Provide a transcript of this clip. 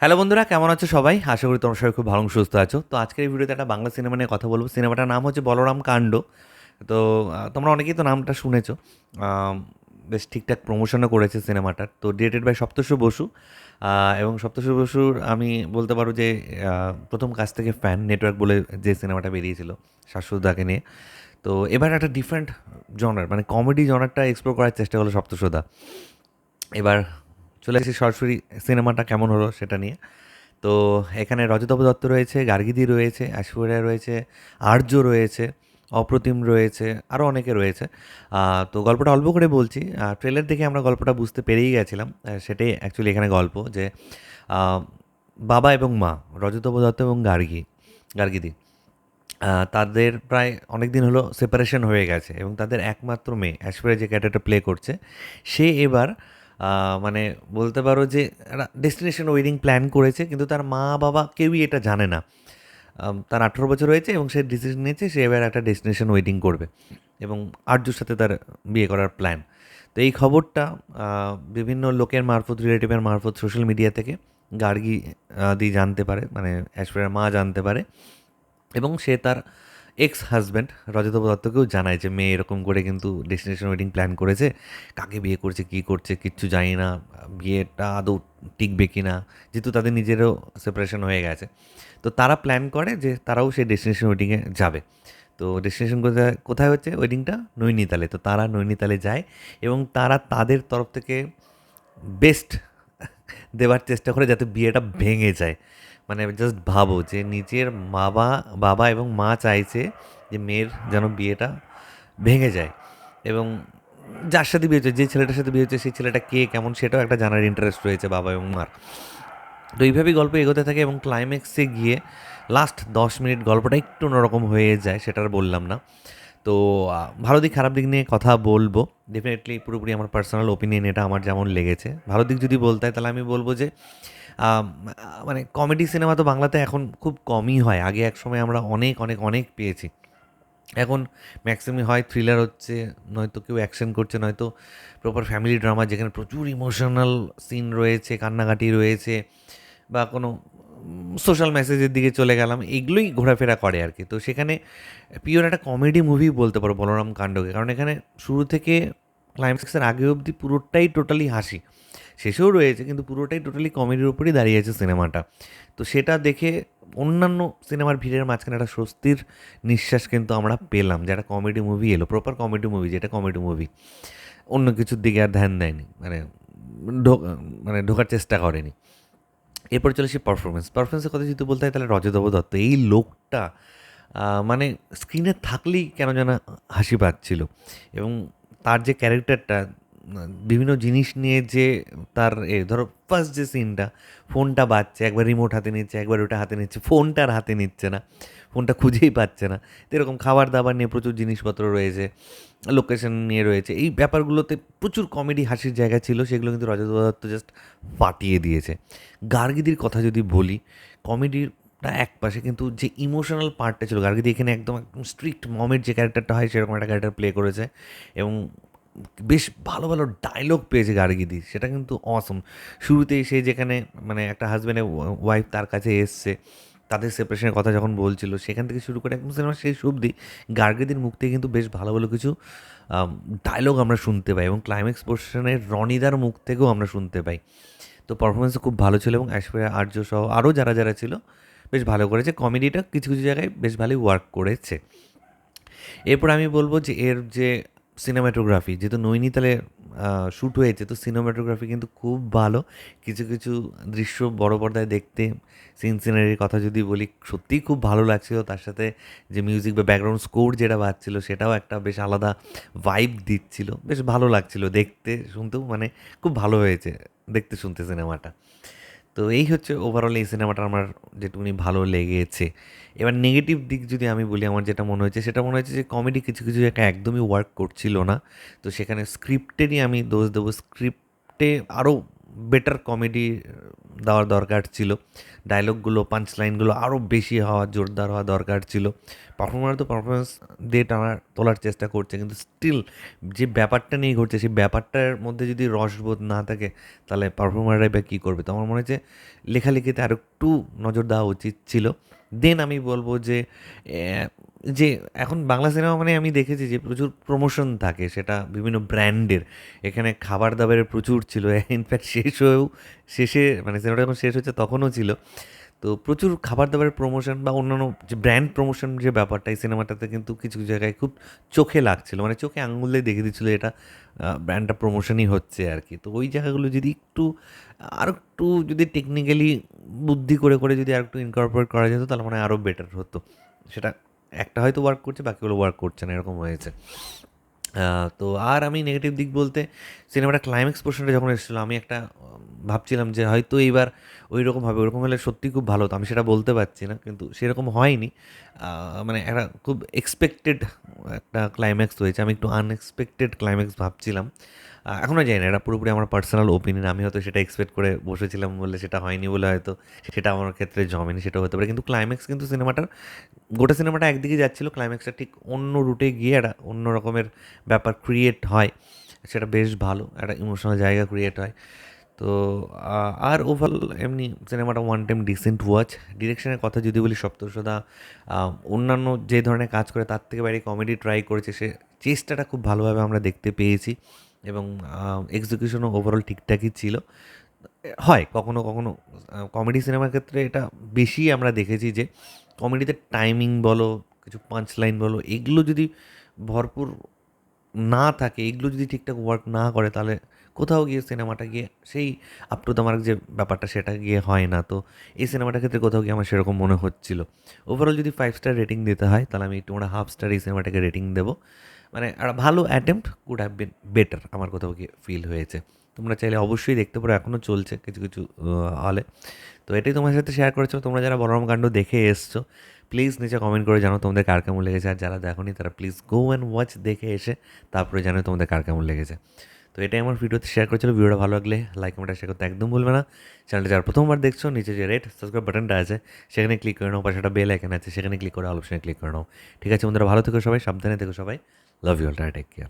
Hello বন্ধুরা, কেমন আছো সবাই? আশা করি তোমরা সবাই খুব ভালো সুস্থ আছো। তো আজকের এই ভিডিওতে একটা বাংলা সিনেমা নিয়ে কথা বলব। সিনেমাটার নাম হচ্ছে বলরাম কাণ্ড। তো তোমরা অনেকেই তো নামটা শুনেছো। বেশ ঠিকঠাক প্রমোশনও করেছে সিনেমাটার। তো ডিরেক্টেড বাই সপ্তর্ষি বসু। এবং সপ্তর্ষি বসুর আমি বলতে পারো যে প্রথম কাজ থেকে ফ্যান নেটওয়ার্ক বলে যে সিনেমাটা বেরিয়েছিল শাশ্বতদাকে নিয়ে। তো এবার একটা ডিফারেন্ট জনার মানে কমেডি জনারটা এক্সপ্লোর করার চেষ্টা করল সপ্তর্ষদা এবার চলে এসেছি সরাসরি সিনেমাটা কেমন হলো সেটা নিয়ে। তো এখানে রজতাভ দত্ত রয়েছে, গার্গিদি রয়েছে, ঐশ্বর্যা রয়েছে, আর্য রয়েছে, অপ্রতিম রয়েছে আরও অনেকে রয়েছে। তো গল্পটা অল্প করে বলছি। ট্রেলার দেখে আমরা গল্পটা বুঝতে পেরেই গেছিলাম। সেটাই অ্যাকচুয়ালি এখানে গল্প যে বাবা এবং মা রজতাভ দত্ত এবং গার্গী, গার্গিদি। তাদের প্রায় অনেক দিন হলো সেপারেশন হয়ে গেছে এবং তাদের একমাত্র মেয়ে, ঐশ্বর্যা যে ক্যারেক্টারটা প্লে করছে, সে এবার মানে বলতে পারো যে ডেস্টিনেশন ওয়েডিং প্ল্যান করেছে, কিন্তু তার মা বাবা কেউই এটা জানে না। তার আঠেরো বছর হয়েছে এবং সে ডিসিশন নিয়েছে, সে এবার একটা ডেস্টিনেশন ওয়েডিং করবে এবং আর্যর সাথে তার বিয়ে করার প্ল্যান তো এই খবরটা বিভিন্ন লোকের মারফত রিলেটিভের মারফত সোশ্যাল মিডিয়া থেকে গার্গি দি জানতে পারে মানে ঐশ্বর্যার মা জানতে পারে এবং সে তার এক্স হাজব্যান্ড রজতব দত্তকেও জানায় যে মেয়ে এরকম করে কিন্তু ডেস্টিনেশন ওয়েডিং প্ল্যান করেছে। কাকে বিয়ে করছে, কী করছে, কিচ্ছু জানি না, বিয়েটা আদৌ টিকবে কি না, যেহেতু তাদের নিজেরও সেপারেশন হয়ে গেছে। তো তারা প্ল্যান করে যে তারাও সেই ডেস্টিনেশন ওয়েডিংয়ে যাবে। তো ডেস্টিনেশন কোথায় কোথায় হচ্ছে ওয়েডিংটা নৈনিতালে। তো তারা নৈনিতালে যায় এবং তারা তাদের তরফ থেকে বেস্ট দেওয়ার চেষ্টা করে যাতে বিয়েটা ভেঙে যায়। মানে জাস্ট ভাবো যে নিজের বাবা বাবা এবং মা চাইছে যে মেয়ের যেন বিয়েটা ভেঙে যায়। এবং যার সাথে বিয়ে হচ্ছে, যে ছেলেটার সাথে বিয়ে হচ্ছে, সেই ছেলেটা কে, কেমন, সেটাও একটা জানার ইন্টারেস্ট রয়েছে বাবা এবং মার। তো এইভাবেই গল্প এগোতে থাকে এবং ক্লাইম্যাক্সে গিয়ে লাস্ট দশ মিনিট গল্পটা একটু অন্যরকম হয়ে যায়, সেটা আর বললাম না। তো ভালো দিক, খারাপ দিক নিয়ে কথা বলব। ডেফিনেটলি পুরোপুরি আমার পার্সোনাল ওপিনিয়ন এটা আমার যেমন লেগেছে। ভালো দিক যদি বলতে হয়, তাহলে আমি বলব যে মানে কমেডি সিনেমা তো বাংলাতে এখন খুব কমই হয়। আগে এক সময় আমরা অনেক অনেক অনেক পেয়েছি। এখন ম্যাক্সিমাম হয় থ্রিলার হচ্ছে, নয়তো কেউ অ্যাকশন করছে, নয়তো প্রপার ফ্যামিলি ড্রামা যেখানে প্রচুর ইমোশনাল সিন রয়েছে, কান্নাকাটি রয়েছে, বা কোনো সোশ্যাল মেসেজের দিকে চলে গেলাম, এগুলোই ঘোরাফেরা করে আর কি। তো সেখানে পিওর একটা কমেডি মুভি বলতে পারো বলরাম কাণ্ডকে, কারণ এখানে শুরু থেকে ক্লাইম্যাক্সের আগে অবধি পুরোটাই টোটালি হাসি। শেষেও রয়েছে, কিন্তু পুরোটাই টোটালি কমেডির উপরেই দাঁড়িয়ে আছে সিনেমাটা তো সেটা দেখে অন্যান্য সিনেমার ভিড়ের মাঝখানে একটা স্বস্তির নিঃশ্বাস কিন্তু আমরা পেলাম যে একটা কমেডি মুভি এলো প্রপার কমেডি মুভি যেটা কমেডি মুভি অন্য কিছুর দিকে আর ধ্যান দেয়নি মানে মানে ঢোকার চেষ্টা করেনি। এরপর চলে আসি পারফরমেন্স পারফরমেন্সের কথা যদি বলতে হয়, তাহলে রজতব দত্ত, এই লোকটা মানে স্ক্রিনে থাকলেই কেন যেন হাসি পাচ্ছিল। এবং তার যে ক্যারেক্টারটা বিভিন্ন জিনিস নিয়ে যে তার, এ ধরো ফার্স্ট যে সিনটা ফোনটা বাজছে, একবার রিমোট হাতে নিচ্ছে, একবার ওটা হাতে নিচ্ছে ফোনটা আর হাতে নিচ্ছে না ফোনটা খুঁজেই পাচ্ছে না। এরকম খাবার দাবার নিয়ে প্রচুর জিনিসপত্র রয়েছে লোকেশন নিয়ে রয়েছে, এই ব্যাপারগুলোতে প্রচুর কমেডি হাসির জায়গা ছিল, সেগুলো কিন্তু রজত দত্ত জাস্ট ফাটিয়ে দিয়েছে। গার্গিদির কথা যদি বলি কমেডিটা এক পাশে কিন্তু যে ইমোশনাল পার্টটা ছিল, গার্গিদি এখানে একদম একদম স্ট্রিক্ট মমের যে ক্যারেক্টারটা হয়, সেরকম একটা ক্যারেক্টার প্লে করেছে এবং বেশ ভালো ভালো ডায়লগ পেয়েছে গার্গিদি, সেটা কিন্তু অসম শুরুতেই সে যেখানে মানে একটা হাজব্যান্ডের ওয়াইফ তার কাছে এসছে, তাদের সেপারেশনের কথা যখন বলছিল, সেখান থেকে শুরু করে একদম সিনেমা শেষ অবধি গার্গিদির মুখ থেকে কিন্তু বেশ ভালো ভালো কিছু ডায়লগ আমরা শুনতে পাই এবং ক্লাইম্যাক্স পোর্শনের রনিদার মুখ থেকেও আমরা শুনতে পাই। তো পারফরমেন্স খুব ভালো ছিল এবং ঐশ্বর্যা আর্য সহ আরও যারা যারা ছিল, বেশ ভালো করেছে। কমেডিটা কিছু কিছু জায়গায় বেশ ভালোই ওয়ার্ক করেছে। এরপর আমি বলব যে এর যে সিনেমাটোগ্রাফি যেহেতু নৈনিতালে শ্যুট হয়েছে, তো সিনেমাটোগ্রাফি কিন্তু খুব ভালো। কিছু কিছু দৃশ্য বড় পর্দায় দেখতে সিন সিনারির কথা যদি বলি, সত্যিই খুব ভালো লাগছিল। তার সাথে যে মিউজিক বা ব্যাকগ্রাউন্ড স্কোর যেটা বাজছিল, সেটাও একটা বেশ আলাদা ভাইব দিচ্ছিল। বেশ ভালো লাগছিল দেখতে, শুনতেও মানে খুব ভালো হয়েছে, দেখতে শুনতে সিনেমাটা তো এই হচ্ছে ওভারঅল এই সিনেমাটা আমার যেটুকুনি ভালো লেগেছে। এবার নেগেটিভ দিক যদি আমি বলি, আমার যেটা মনে হয়েছে, সেটা মনে হয়েছে যে কমেডি কিছু কিছু জায়গায় একদমই ওয়ার্ক করছিল না। তো সেখানে স্ক্রিপ্টেরই আমি দোষ দেবো। স্ক্রিপ্টে আরও বেটার কমেডি দেওয়ার দরকার ছিল। ডায়লগগুলো পাঞ্চ লাইনগুলো আরও বেশি হওয়া, জোরদার হওয়া দরকার ছিল। পারফর্মার তো পারফরমেন্স দিয়ে টানার তোলার চেষ্টা করছে কিন্তু স্টিল যে ব্যাপারটা নিয়ে ঘটছে, সেই ব্যাপারটার মধ্যে যদি রসবোধ না থাকে, তাহলে পারফর্মাররাই বা কী করবে? তো আমার মনে হচ্ছে লেখালেখিতে আরও একটু নজর দেওয়া উচিত ছিল। দেন আমি বলব যে যে এখন বাংলা সিনেমা মানে আমি দেখেছি যে প্রচুর প্রমোশন থাকে, সেটা বিভিন্ন ব্র্যান্ডের। এখানে খাবার দাবারের প্রচুর ছিল ইনফ্যাক্ট শেষ হয়েও, শেষে মানে সিনেমাটা যখন শেষ হচ্ছে তখনও ছিল। তো প্রচুর খাবার দাবারের প্রমোশন বা অন্যান্য যে ব্র্যান্ড প্রমোশন যে ব্যাপারটা এই সিনেমাটাতে কিন্তু কিছু কিছু জায়গায় খুব চোখে লাগছিল মানে চোখে আঙুল দেখে দিচ্ছিল এটা ব্র্যান্ডটা প্রমোশনই হচ্ছে আর কি। তো ওই জায়গাগুলো যদি একটু, আর একটু যদি টেকনিক্যালি বুদ্ধি করে করে যদি আর একটু ইনকর্পোরেট করা যেত তাহলে মানে আরও বেটার হতো। সেটা একটা হয়তো ওয়ার্ক করছে, বাকিগুলো ওয়ার্ক করছে না, এরকম হয়েছে। তো আর আমি নেগেটিভ দিক বলতে সিনেমাটা ক্লাইম্যাক্স পোর্শনটা যখন এসেছিল, আমি একটা ভাবছিলাম যে হয়তো এইবার ওই রকম হবে ওরকম হলে সত্যি খুব ভালো হতো। আমি সেটা বলতে পারছি না, কিন্তু সেরকম হয়নি। মানে একটা খুব এক্সপেক্টেড একটা ক্লাইম্যাক্স হয়েছে। আমি একটু আনএক্সপেক্টেড ক্লাইম্যাক্স ভাবছিলাম। এখনও জানি না, এটা পুরোপুরি আমার পার্সোনাল ওপিনিয়ন আমি হয়তো সেটা এক্সপেক্ট করে বসেছিলাম বলে সেটা হয়নি বলে হয়তো সেটা আমার ক্ষেত্রে জমেনি, সেটা হতে পারে, কিন্তু ক্লাইম্যাক্স কিন্তু সিনেমাটার গোটা সিনেমাটা একদিকে যাচ্ছিল ক্লাইম্যাক্সটা ঠিক অন্য রুটে গিয়ে একটা অন্য রকমের ব্যাপার ক্রিয়েট হয়, সেটা বেশ ভালো, একটা ইমোশনাল জায়গা ক্রিয়েট হয়। তো আর ওভারঅল এমনি সিনেমাটা ওয়ান টাইম ডিসেন্ট ওয়াচ ডিরেকশনের কথা যদি বলি সপ্তর্ষদা অন্যান্য যে ধরনের কাজ করে, তার থেকে বাইরে কমেডি ট্রাই করেছে, সে চেষ্টাটা খুব ভালোভাবে আমরা দেখতে পেয়েছি। এবং এক্সিকিউশনও ওভারঅল ঠিকঠাকই ছিল। হয়, কখনো কখনো কমেডি সিনেমার ক্ষেত্রে এটা বেশি আমরা দেখেছি যে কমেডিতে টাইমিং বলো, কিছু পাঁচ লাইন বলো, এগুলো যদি ভরপুর না থাকে, এগুলো যদি ঠিকঠাক ওয়ার্ক না করে, তাহলে কোথাও গিয়ে সিনেমাটা গিয়ে সেই আপ টু দ্য যে ব্যাপারটা, সেটা গিয়ে হয় না। তো এই সিনেমাটার ক্ষেত্রে কোথাও গিয়ে আমার সেরকম মনে হচ্ছিল। ওভারঅল যদি ফাইভ স্টার রেটিং দিতে হয়, তাহলে আমি তোমরা হাফ স্টার এই সিনেমাটাকে রেটিং দেবো। মানে একটা ভালো attempt could have been better আমার কোথাও গিয়ে ফিল হয়েছে। তোমরা চাইলে অবশ্যই দেখতে পারো এখনও চলছে কিছু কিছু হলে তো এটাই তোমার সাথে শেয়ার করেছ। তোমরা যারা বলরাম কাণ্ড দেখে এসছো প্লিজ নিচে কমেন্ট করে জানো তোমাদের কার কেমন লেগেছে। আর যারা দেখোনি, তারা প্লিজ গো অ্যান্ড ওয়াচ দেখে এসে তারপরে জানো তোমাদের কার কেমন লেগেছে। তো এটাই আমার ভিডিওতে শেয়ার করেছিল। ভিডিওটা ভালো লাগলে লাইক কমেন্ট শেয়ার করতে একদম ভুলবে না। চ্যানেলটা যারা প্রথমবার দেখছ, নিচে যে রেড সাবস্ক্রাইব বাটনটা আছে, সেখানে ক্লিক করে নাও, পাশে একটা বেল আইকন আছে, সেখানে ক্লিক করে অল অপশনে ক্লিক করে নাও। ঠিক আছে বন্ধুরা, ভালো থেকো সবাই, সাবধানে থেকো সবাই। Love you all. Right, take care.